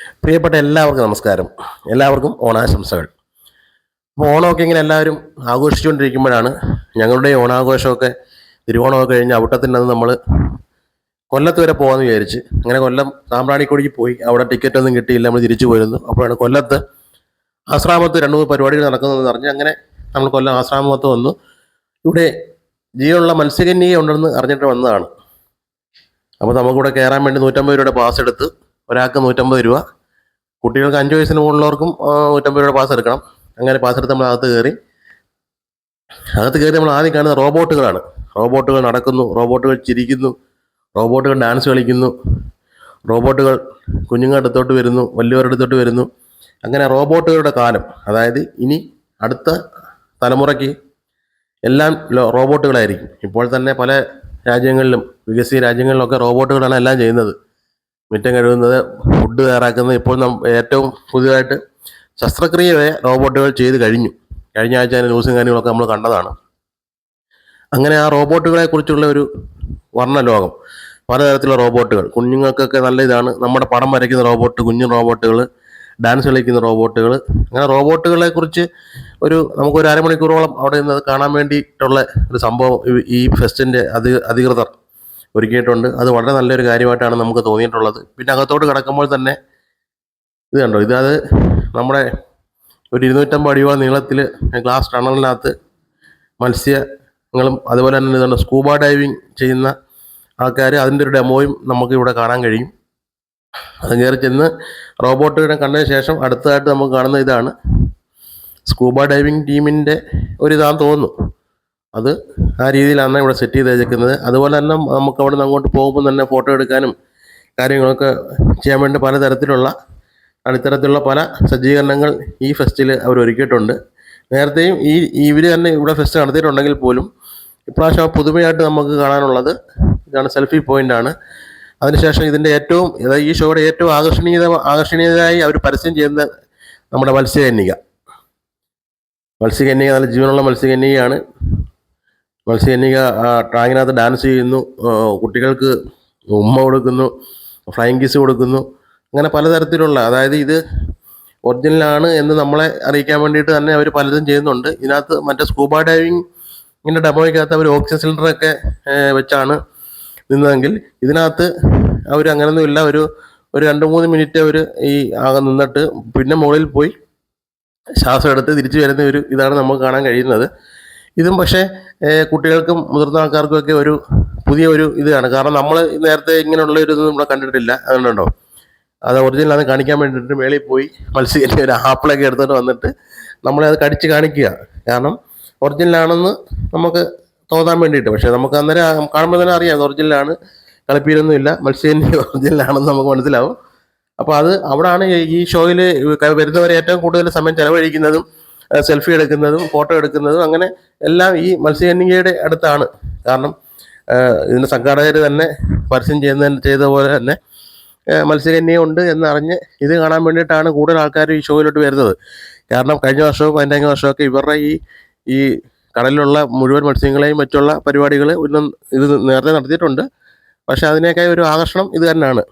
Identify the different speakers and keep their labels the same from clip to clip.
Speaker 1: പ്രിയപ്പെട്ട എല്ലാവർക്കും നമസ്കാരം. എല്ലാവർക്കും ഓണാശംസകൾ. അപ്പോൾ ഓണമൊക്കെ ഇങ്ങനെ എല്ലാവരും ആഘോഷിച്ചുകൊണ്ടിരിക്കുമ്പോഴാണ് ഞങ്ങളുടെ ഓണാഘോഷമൊക്കെ തിരുവോണമൊക്കെ കഴിഞ്ഞ് അവിട്ടത്തിന്റെ നിന്ന് നമ്മൾ കൊല്ലത്ത് വരെ പോകാമെന്ന് വിചാരിച്ച്. അങ്ങനെ കൊല്ലം സാമ്പ്രാണിക്കൊടിക്ക് പോയി. അവിടെ ടിക്കറ്റ് ഒന്നും കിട്ടിയില്ല. നമ്മൾ തിരിച്ചു പോയിരുന്നു. അപ്പോഴാണ് കൊല്ലത്ത് ആശ്രാമത്ത് രണ്ട് മൂന്ന് പരിപാടികൾ നടക്കുന്നതെന്ന് അറിഞ്ഞ് അങ്ങനെ നമ്മൾ കൊല്ലം ആശ്രാമത്ത് വന്നു. ഇവിടെ ജീവനുള്ള മത്സ്യകന്യ ഉണ്ടെന്ന് അറിഞ്ഞിട്ട് വന്നതാണ്. അപ്പോൾ നമുക്കിവിടെ കയറാൻ വേണ്ടി നൂറ്റമ്പത് രൂപയുടെ പാസ് എടുത്ത് ഒരാൾക്ക് നൂറ്റമ്പത് രൂപ. കുട്ടികൾക്ക് അഞ്ച് വയസ്സിന് മുകളിലുള്ളവർക്കും നൂറ്റമ്പത് രൂപയുടെ പാസ് എടുക്കണം. അങ്ങനെ പാസ് എടുത്ത് നമ്മൾ അകത്ത് കയറി. അകത്ത് കയറി നമ്മൾ ആദ്യം കാണുന്ന റോബോട്ടുകളാണ്. റോബോട്ടുകൾ നടക്കുന്നു റോബോട്ടുകൾ ചിരിക്കുന്നു റോബോട്ടുകൾ ഡാൻസ് കളിക്കുന്നു റോബോട്ടുകൾ കുഞ്ഞുങ്ങളുടെ അടുത്തോട്ട് വരുന്നു വലിയവരുടെ അടുത്തോട്ട് വരുന്നു. അങ്ങനെ റോബോട്ടുകളുടെ കാലം അതായത് ഇനി അടുത്ത തലമുറയ്ക്ക് എല്ലാം റോബോട്ടുകളായിരിക്കും. ഇപ്പോൾ തന്നെ പല രാജ്യങ്ങളിലും വികസിത രാജ്യങ്ങളിലൊക്കെ റോബോട്ടുകളാണ് എല്ലാം ചെയ്യുന്നത്. മുറ്റം കഴുകുന്നത് ഫുഡ് തയ്യാറാക്കുന്നത് ഇപ്പോൾ നം ഏറ്റവും പുതിയതായിട്ട് ശസ്ത്രക്രിയ വരെ റോബോട്ടുകൾ ചെയ്ത് കഴിഞ്ഞു. കഴിഞ്ഞ ആഴ്ച അതിന്റെ ന്യൂസും കാര്യങ്ങളൊക്കെ നമ്മൾ കണ്ടതാണ്. അങ്ങനെ ആ റോബോട്ടുകളെ കുറിച്ചുള്ള ഒരു വർണലോകം. പലതരത്തിലുള്ള റോബോട്ടുകൾ. കുഞ്ഞുങ്ങൾക്കൊക്കെ നല്ല ഇതാണ്. നമ്മുടെ പടം വരയ്ക്കുന്ന റോബോട്ട് കുഞ്ഞു റോബോട്ടുകൾ ഡാൻസ് കളിക്കുന്ന റോബോട്ടുകൾ. അങ്ങനെ റോബോട്ടുകളെ കുറിച്ച് ഒരു നമുക്കൊരു അരമണിക്കൂറോളം അവിടെ നിന്ന് കാണാൻ വേണ്ടിയിട്ടുള്ള ഒരു സംഭവം ഈ- ഫെസ്റ്റിന്റെ അധി അധികൃതർ ഒരുക്കിയിട്ടുണ്ട്. അത് വളരെ നല്ലൊരു കാര്യമായിട്ടാണ് നമുക്ക് തോന്നിയിട്ടുള്ളത്. പിന്നെ അകത്തോട്ട് കിടക്കുമ്പോൾ തന്നെ ഇത് കണ്ടോ? ഇത് നമ്മുടെ ഒരു ഇരുന്നൂറ്റമ്പത് അടിയോളം നീളത്തിൽ ഗ്ലാസ് ടണലിനകത്ത് മത്സ്യങ്ങളും അതുപോലെ തന്നെ ഇതുണ്ട്. സ്കൂബ ഡൈവിങ് ചെയ്യുന്ന ആൾക്കാർ അതിന്റെ ഒരു ഡെമോയും നമുക്ക് ഇവിടെ കാണാൻ കഴിയും. അത് കയറി ചെന്ന് റോബോട്ടിനെ കണ്ടതിന് ശേഷം അടുത്തതായിട്ട് നമുക്ക് കാണുന്ന ഇതാണ്. സ്കൂബ ഡൈവിങ് ടീമിന്റെ ഒരു ഇതാന്ന് തോന്നുന്നു. അത് ആ രീതിയിലാണ് ഇവിടെ സെറ്റ് ചെയ്ത് വെച്ചേക്കുന്നത് അതുപോലെ തന്നെ നമുക്ക് അവിടെ നിന്ന് അങ്ങോട്ട് പോകുമ്പോൾ തന്നെ ഫോട്ടോ എടുക്കാനും കാര്യങ്ങളൊക്കെ ചെയ്യാൻ വേണ്ടി പലതരത്തിലുള്ള അടിത്തരത്തിലുള്ള പല സജ്ജീകരണങ്ങൾ ഈ ഫെസ്റ്റിൽ അവർ ഒരുക്കിയിട്ടുണ്ട്. നേരത്തെയും ഈ ഇവർ തന്നെ ഇവിടെ ഫെസ്റ്റ് നടത്തിയിട്ടുണ്ടെങ്കിൽ പോലും ഇപ്രാവശ്യം പുതുമയായിട്ട് നമുക്ക് കാണാനുള്ളത് ഇതാണ് സെൽഫി പോയിന്റാണ് അതിനുശേഷം ഇതിന്റെ ഏറ്റവും ഈ ഷോയുടെ ഏറ്റവും ആകർഷണീയത ആകർഷണീയതയായി അവർ പരസ്യം ചെയ്യുന്ന നമ്മുടെ മത്സ്യകന്യക. മത്സ്യകന്യക നല്ല ജീവനുള്ള മത്സ്യകന്യകയാണ്. മത്സ്യകന്യക ടാങ്ങിനകത്ത് ഡാൻസ് ചെയ്യുന്നു കുട്ടികൾക്ക് ഉമ്മ കൊടുക്കുന്നു ഫ്ലൈങ് കിസ് കൊടുക്കുന്നു അങ്ങനെ പലതരത്തിലുള്ള അതായത് ഇത് ഒറിജിനലാണ് എന്ന് നമ്മളെ അറിയിക്കാൻ വേണ്ടിയിട്ട് തന്നെ അവർ പലതും ചെയ്യുന്നുണ്ട്. ഇതിനകത്ത് മറ്റേ സ്കൂബ ഡൈവിങ് ഇങ്ങനെ ഡെമോയ്ക്കകത്ത് അവർ ഓക്സിജൻ സിലിണ്ടറൊക്കെ വെച്ചാണ് നിന്നതെങ്കിൽ ഇതിനകത്ത് അവർ അങ്ങനെയൊന്നുമില്ല ഒരു ഒരു രണ്ട് മൂന്ന് മിനിറ്റ് അവർ ഈ ആകെ നിന്നിട്ട് പിന്നെ മുകളിൽ പോയി ശ്വാസം എടുത്ത് തിരിച്ചു വരുന്ന ഒരു ഇതാണ് നമുക്ക് കാണാൻ കഴിയുന്നത്. ഇതും പക്ഷേ കുട്ടികൾക്കും മുതിർന്ന ആൾക്കാർക്കും ഒക്കെ ഒരു പുതിയ ഒരു ഇതാണ്. കാരണം നമ്മൾ നേരത്തെ ഇങ്ങനെയുള്ള ഒരു ഇത് നമ്മൾ കണ്ടിട്ടില്ല. അതുകൊണ്ടുണ്ടോ? അത് ഒറിജിനൽ അത് കാണിക്കാൻ വേണ്ടിയിട്ട് മേളിൽ പോയി മത്സ്യം ഒരു ആപ്പിളൊക്കെ എടുത്തിട്ട് വന്നിട്ട് നമ്മളെ അത് കടിച്ച് കാണിക്കുക. കാരണം ഒറിജിനലാണെന്ന് നമുക്ക് തോന്നാൻ വേണ്ടിയിട്ട്. പക്ഷേ നമുക്ക് അന്നേരം കാണുമ്പോൾ തന്നെ അറിയാം അത് ഒറിജിനലാണ് കളിപ്പീരൊന്നും ഇല്ല. മത്സ്യം ഒറിജിനലാണെന്ന് നമുക്ക് മനസ്സിലാവും. അപ്പോൾ അത് അവിടാണ് ഈ- ഈ ഷോയിൽ വരുന്നവരെ ഏറ്റവും കൂടുതൽ സമയം ചെലവഴിക്കുന്നതും സെൽഫി എടുക്കുന്നതും ഫോട്ടോ എടുക്കുന്നതും അങ്ങനെ എല്ലാം ഈ മത്സ്യകന്യകയുടെ അടുത്താണ്. കാരണം ഇതിന്റെ സംഘാടകർ തന്നെ പരസ്യം ചെയ്യുന്ന ചെയ്ത പോലെ തന്നെ മത്സ്യകന്യ ഉണ്ട് എന്നറിഞ്ഞ് ഇത് കാണാൻ വേണ്ടിയിട്ടാണ് കൂടുതൽ ആൾക്കാർ ഈ ഷോയിലോട്ട് വരുന്നത്. കാരണം കഴിഞ്ഞ വർഷവും പതിനഞ്ച് വർഷമൊക്കെ ഇവരുടെ ഈ ഈ കടലിലുള്ള മുഴുവൻ മത്സ്യങ്ങളെയും മറ്റുള്ള പരിപാടികൾ ഇന്നും ഇത് നേരത്തെ നടത്തിയിട്ടുണ്ട്. പക്ഷെ അതിനേക്കായ ഒരു ആകർഷണം ഇത് തന്നെയാണ്.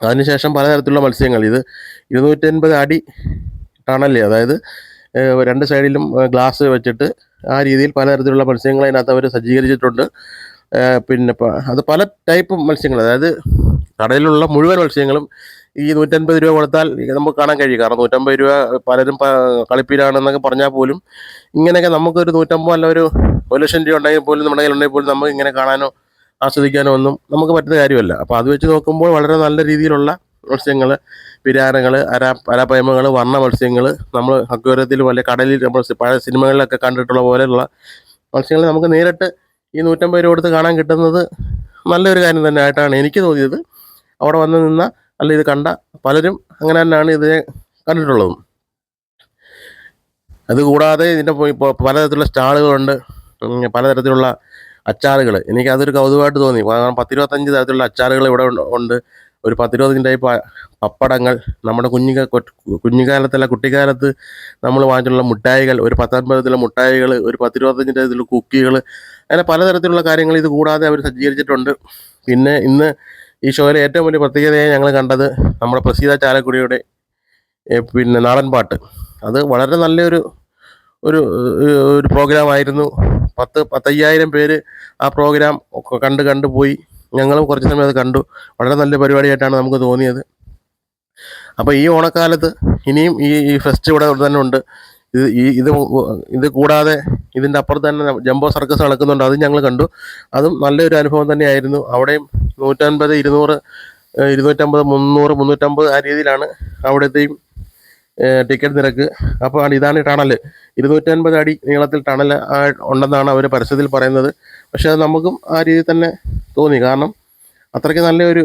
Speaker 1: അതിനുശേഷം പലതരത്തിലുള്ള മത്സ്യങ്ങൾ. ഇത് ഇരുന്നൂറ്റൻപത് അടി ടണല്ലേ അതായത് രണ്ട് സൈഡിലും ഗ്ലാസ് വെച്ചിട്ട് ആ രീതിയിൽ പലതരത്തിലുള്ള മത്സ്യങ്ങൾ അതിനകത്ത് അവർ സജ്ജീകരിച്ചിട്ടുണ്ട്. പിന്നെ അത് പല ടൈപ്പ് മത്സ്യങ്ങൾ. അതായത് കടലിലുള്ള മുഴുവൻ മത്സ്യങ്ങളും ഈ നൂറ്റൻപത് രൂപ കൊടുത്താൽ നമുക്ക് കാണാൻ കഴിയും. കാരണം നൂറ്റമ്പത് രൂപ പലരും കളിപ്പീരാണെന്നൊക്കെ പറഞ്ഞാൽ പോലും ഇങ്ങനെയൊക്കെ നമുക്കൊരു നൂറ്റമ്പത് അല്ല ഒരു ഒരു ലക്ഷം രൂപ ഉണ്ടെങ്കിൽ പോലും നമ്മുടെ കയ്യിലുണ്ടെങ്കിൽ പോലും നമുക്ക് ഇങ്ങനെ കാണാനോ ആസ്വദിക്കാനോ ഒന്നും നമുക്ക് പറ്റുന്ന കാര്യമല്ല. അപ്പോൾ അത് വെച്ച് നോക്കുമ്പോൾ വളരെ നല്ല രീതിയിലുള്ള മത്സ്യങ്ങൾ പിരാനകൾ അര അരപ്പയമകൾ വർണ മത്സ്യങ്ങൾ നമ്മൾ അക്വേറിയത്തിൽ പോലെ കടലിൽ നമ്മൾ പഴയ സിനിമകളിലൊക്കെ കണ്ടിട്ടുള്ള പോലെയുള്ള മത്സ്യങ്ങൾ നമുക്ക് നേരിട്ട് ഈ നൂറ്റമ്പത് രൂപ കൊടുത്ത് കാണാൻ കിട്ടുന്നത് നല്ലൊരു കാര്യം തന്നെ ആയിട്ടാണ് എനിക്ക് തോന്നിയത്. അവിടെ വന്ന് നിന്ന അല്ല ഇത് കണ്ട പലരും അങ്ങനെ തന്നെയാണ് ഇതിനെ കണ്ടിട്ടുള്ളതും. അതുകൂടാതെ ഇതിന്റെ പലതരത്തിലുള്ള സ്റ്റാളുകളുണ്ട്. പലതരത്തിലുള്ള അച്ചാറുകൾ എനിക്ക് അതൊരു കൗതുകമായിട്ട് തോന്നി. കാരണം പത്തിരുപത്തഞ്ച് തരത്തിലുള്ള അച്ചാറുകൾ ഇവിടെ ഉണ്ട്. ഒരു പത്തിരുപത്തഞ്ച് ടൈപ്പ് പപ്പടങ്ങൾ നമ്മുടെ കുഞ്ഞു കുഞ്ഞുകാലത്തല്ല കുട്ടിക്കാലത്ത് നമ്മൾ വാങ്ങിച്ചിട്ടുള്ള മുട്ടായികൾ ഒരു പത്തൊൻപതിലെ മുട്ടായികൾ ഒരു പത്തിരുപത്തഞ്ചിന്റെ ഇതിൽ കുക്കികൾ അങ്ങനെ പലതരത്തിലുള്ള കാര്യങ്ങൾ ഇത് കൂടാതെ അവർ സജ്ജീകരിച്ചിട്ടുണ്ട്. പിന്നെ ഇന്ന് ഈ ഷോയിലെ ഏറ്റവും വലിയ പ്രത്യേകതയായി ഞങ്ങൾ കണ്ടത് നമ്മുടെ പ്രസീത ചാലക്കുടിയുടെ പിന്നെ നാടൻ പാട്ട്. അത് വളരെ നല്ലൊരു ഒരു ഒരു പ്രോഗ്രാം ആയിരുന്നു പത്ത് പത്തയ്യായിരം പേര് ആ പ്രോഗ്രാം ഒക്കെ കണ്ട് കണ്ടു പോയി. ഞങ്ങളും കുറച്ച് സമയം അത് കണ്ടു. വളരെ നല്ല പരിപാടിയായിട്ടാണ് നമുക്ക് തോന്നിയത്. അപ്പോൾ ഈ ഓണക്കാലത്ത് ഇനിയും ഈ ഈ ഫെസ്റ്റ് ഇവിടെ തന്നെ ഉണ്ട്. ഇത് ഈ ഇത് ഇത് കൂടാതെ ഇതിന്റെ അപ്പുറത്ത് തന്നെ ജംബോ സർക്കസ് നടക്കുന്നുണ്ട്. അത് ഞങ്ങൾ കണ്ടു. അതും നല്ലൊരു അനുഭവം തന്നെയായിരുന്നു. അവിടെയും നൂറ്റൻപത് ഇരുന്നൂറ് ഇരുന്നൂറ്റമ്പത് മുന്നൂറ് മുന്നൂറ്റമ്പത് ആ രീതിയിലാണ് അവിടുത്തെയും ടിക്കറ്റ് നിരക്ക്. അപ്പോൾ ഇതാണ് ടണൽ ഇരുന്നൂറ്റൻപത് അടി നീളത്തിൽ ടണൽ ഉണ്ടെന്നാണ് അവർ പരസ്യത്തിൽ പറയുന്നത്. പക്ഷേ അത് നമുക്കും ആ രീതിയിൽ തന്നെ തോന്നി. കാരണം അത്രയ്ക്ക് നല്ലൊരു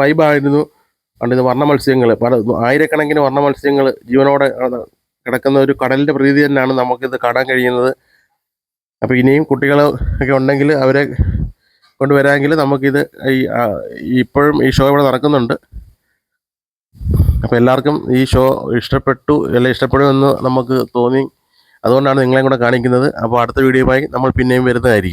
Speaker 1: വൈബായിരുന്നു. പണ്ട് ഇത് വർണ മത്സ്യങ്ങൾ പല ആയിരക്കണക്കിന് വർണ മത്സ്യങ്ങൾ ജീവനോടെ കിടക്കുന്ന ഒരു കടലിന്റെ പ്രീതി തന്നെയാണ് നമുക്കിത് കാണാൻ കഴിയുന്നത്. അപ്പോൾ ഇനിയും കുട്ടികൾ ഒക്കെ ഉണ്ടെങ്കിൽ അവരെ കൊണ്ടുവരാമെങ്കിൽ നമുക്കിത് ഈ ഇപ്പോഴും ഈ ഷോ ഇവിടെ നടക്കുന്നുണ്ട്. അപ്പോൾ എല്ലാവർക്കും ഈ ഷോ ഇഷ്ടപ്പെട്ടു അല്ലെ ഇഷ്ടപ്പെടുമെന്ന് നമുക്ക് തോന്നി. അതുകൊണ്ടാണ് നിങ്ങളെയും കൂടെ കാണിക്കുന്നത്. അപ്പോൾ അടുത്ത വീഡിയോയുമായി നമ്മൾ പിന്നെയും വരുന്നതായിരിക്കും.